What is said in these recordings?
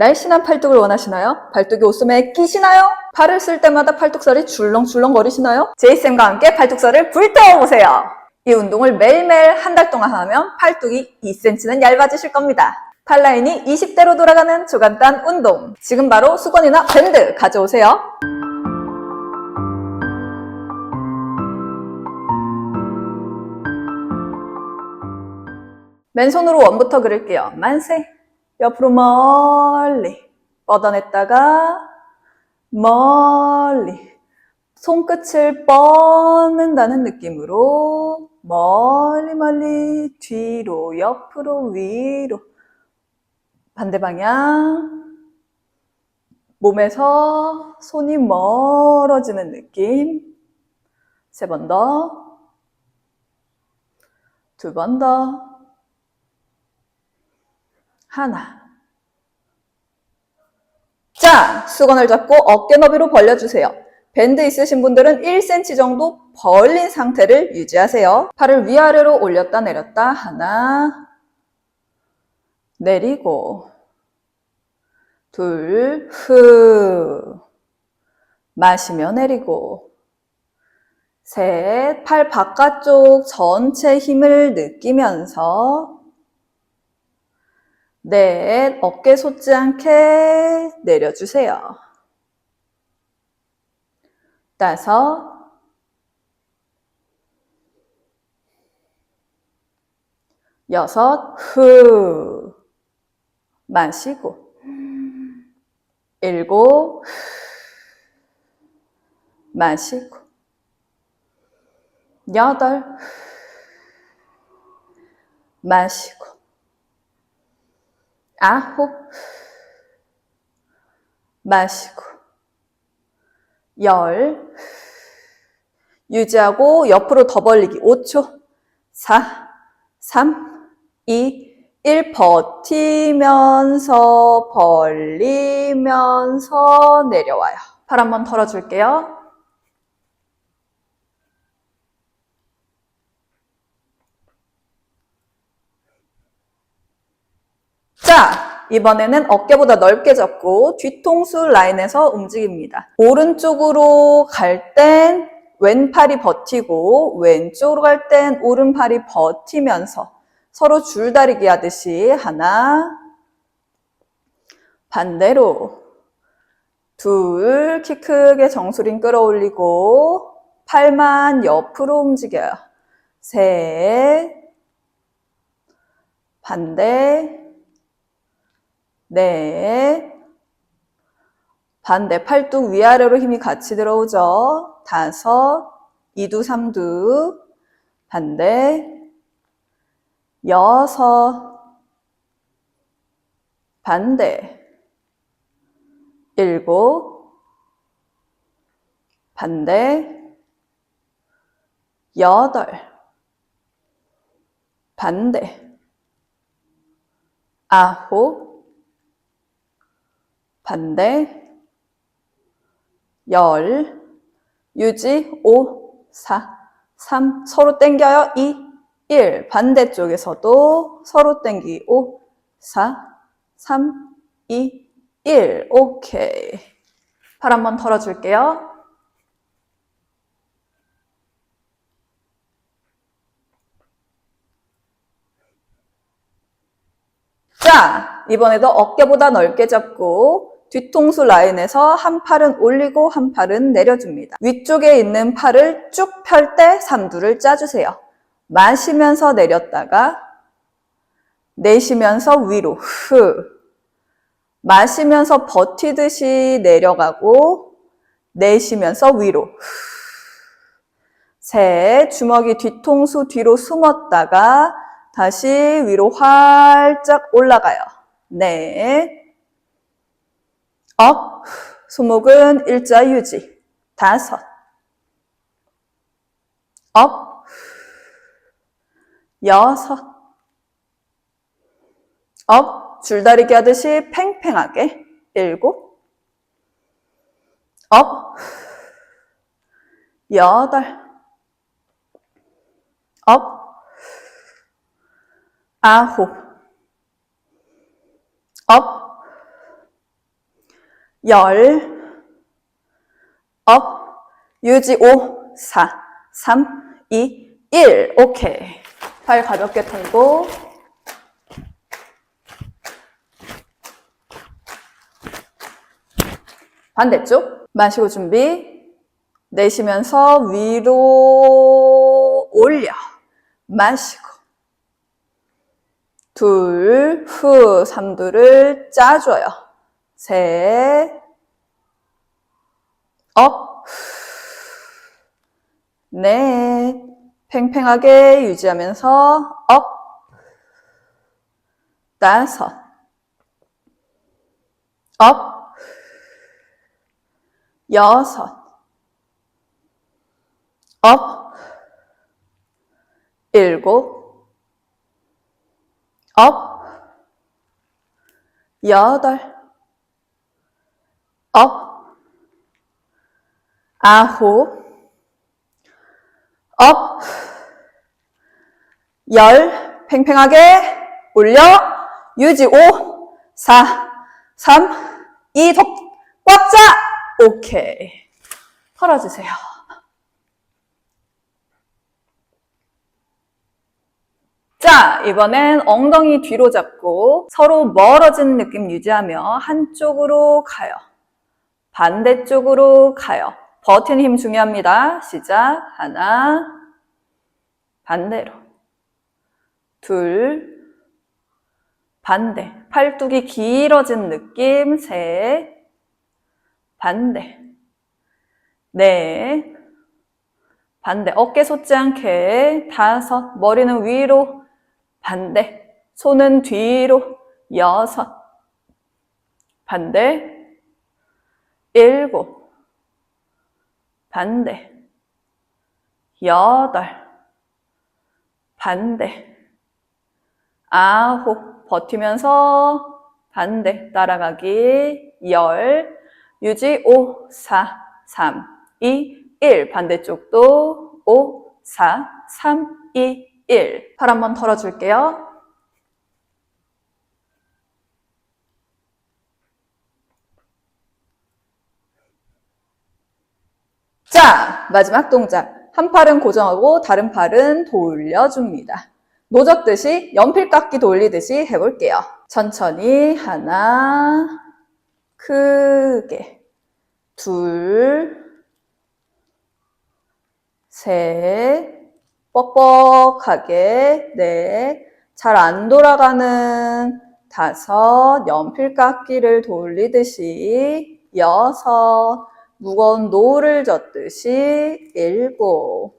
날씬한 팔뚝을 원하시나요? 팔뚝이 옷소매에 끼시나요? 팔을 쓸 때마다 팔뚝살이 줄렁줄렁 거리시나요? 제이쌤과 함께 팔뚝살을 불태워보세요. 이 운동을 매일매일 한 달 동안 하면 팔뚝이 2cm는 얇아지실 겁니다. 팔 라인이 20대로 돌아가는 조간단 운동. 지금 바로 수건이나 밴드 가져오세요. 맨손으로 원부터 그릴게요. 만세. 옆으로 멀리 뻗어냈다가 멀리 손끝을 뻗는다는 느낌으로 멀리 멀리 뒤로 옆으로 위로 반대 방향. 몸에서 손이 멀어지는 느낌. 세 번 더. 두 번 더 하나. 자, 수건을 잡고 어깨 너비로 벌려주세요. 밴드 있으신 분들은 1cm 정도 벌린 상태를 유지하세요. 팔을 위아래로 올렸다 내렸다 하나, 내리고, 둘, 후, 마시며 내리고, 셋, 팔 바깥쪽 전체 힘을 느끼면서 넷, 어깨 솟지 않게 내려주세요. 다섯, 여섯, 후, 마시고, 일곱, 마시고, 여덟, 마시고, 아홉 마시고 열 유지하고 옆으로 더 벌리기 5초 4 3 2 1 버티면서 벌리면서 내려와요. 팔 한번 털어줄게요. 자, 이번에는 어깨보다 넓게 잡고 뒤통수 라인에서 움직입니다. 오른쪽으로 갈 땐 왼팔이 버티고 왼쪽으로 갈 땐 오른팔이 버티면서 서로 줄다리기 하듯이 하나 반대로 둘 키 크게 정수린 끌어올리고 팔만 옆으로 움직여요. 셋 반대 네. 반대 팔뚝 위아래로 힘이 같이 들어오죠. 다섯, 이두, 삼두, 반대, 여섯, 반대, 일곱, 반대, 여덟, 반대, 아홉, 반대, 열, 유지, 5, 4, 3, 서로 당겨요, 2, 1. 반대쪽에서도 서로 당기, 5, 4, 3, 2, 1. 오케이. 팔 한번 털어줄게요. 자, 이번에도 어깨보다 넓게 잡고 뒤통수 라인에서 한 팔은 올리고 한 팔은 내려줍니다. 위쪽에 있는 팔을 쭉 펼 때 삼두를 짜주세요. 마시면서 내렸다가 내쉬면서 위로 후 마시면서 버티듯이 내려가고 내쉬면서 위로 셋 주먹이 뒤통수 뒤로 숨었다가 다시 위로 활짝 올라가요. 넷 업, 손목은 일자 유지. 다섯. 업, 여섯. 업, 줄다리기 하듯이 팽팽하게. 일곱. 업, 여덟. 업, 아홉. 업, 열, 업, 유지 5, 4, 3, 2, 1. 오케이. 발 가볍게 털고. 반대쪽. 마시고 준비. 내쉬면서 위로 올려. 마시고. 둘, 후, 삼두를 짜줘요. 셋, 업, 넷, 팽팽하게 유지하면서 업, 다섯, 업, 여섯, 업, 일곱, 업, 여덟, 업, 아홉, 업, 열, 팽팽하게 올려, 유지 5, 4, 3, 2, 더, 꽉 짜! 오케이. 털어주세요. 자, 이번엔 엉덩이 뒤로 잡고 서로 멀어진 느낌 유지하며 한쪽으로 가요. 반대쪽으로 가요. 버티는 힘 중요합니다. 시작. 하나. 반대로. 둘. 반대. 팔뚝이 길어진 느낌. 셋. 반대. 넷. 반대. 어깨 솟지 않게. 다섯. 머리는 위로. 반대. 손은 뒤로. 여섯. 반대. 일곱, 반대, 여덟, 반대, 아홉, 버티면서 반대, 따라가기, 열, 유지, 오, 사, 삼, 이, 일, 반대쪽도 오, 사, 삼, 이, 일. 팔 한번 털어줄게요. 자, 마지막 동작. 한 팔은 고정하고 다른 팔은 돌려줍니다. 노젓듯이 연필 깎기 돌리듯이 해볼게요. 천천히 하나, 크게, 둘, 셋, 뻑뻑하게, 넷, 잘 안 돌아가는 다섯, 연필 깎기를 돌리듯이 여섯, 무거운 노를 젓듯이 일곱,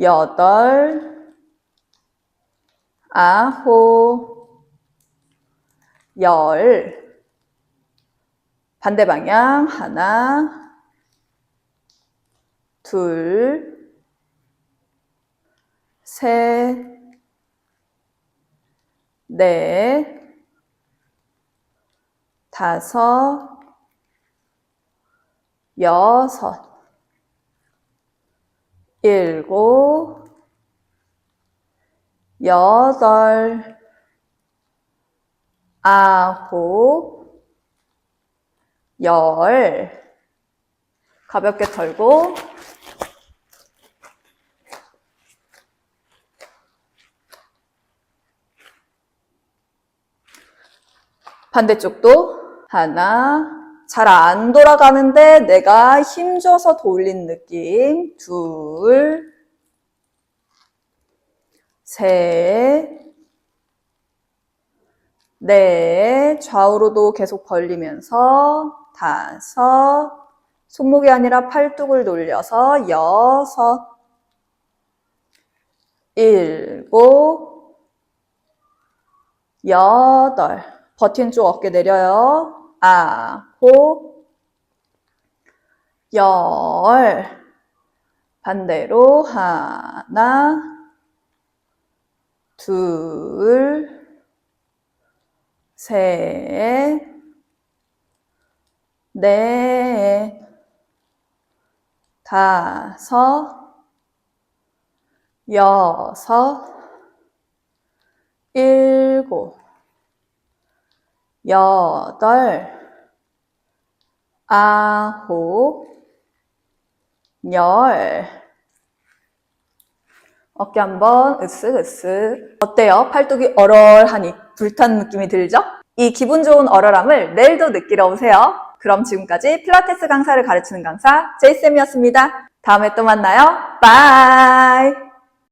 여덟, 아홉, 열, 반대 방향 하나, 둘, 셋, 넷, 다섯, 여섯, 일곱, 여덟, 아홉, 열. 가볍게 털고, 반대쪽도 하나, 잘 안 돌아가는데 내가 힘줘서 돌린 느낌. 둘, 셋, 넷, 좌우로도 계속 벌리면서 다섯, 손목이 아니라 팔뚝을 돌려서 여섯, 일곱, 여덟, 버틴 쪽 어깨 내려요. 아홉, 열, 반대로 하나, 둘, 셋, 넷, 다섯, 여섯, 일곱, 여덟, 아홉, 열. 어깨 한번 으쓱으쓱. 어때요? 팔뚝이 얼얼하니 불탄 느낌이 들죠? 이 기분 좋은 얼얼함을 내일도 느끼러 오세요. 그럼 지금까지 필라테스 강사를 가르치는 강사 제이쌤이었습니다. 다음에 또 만나요. 바이!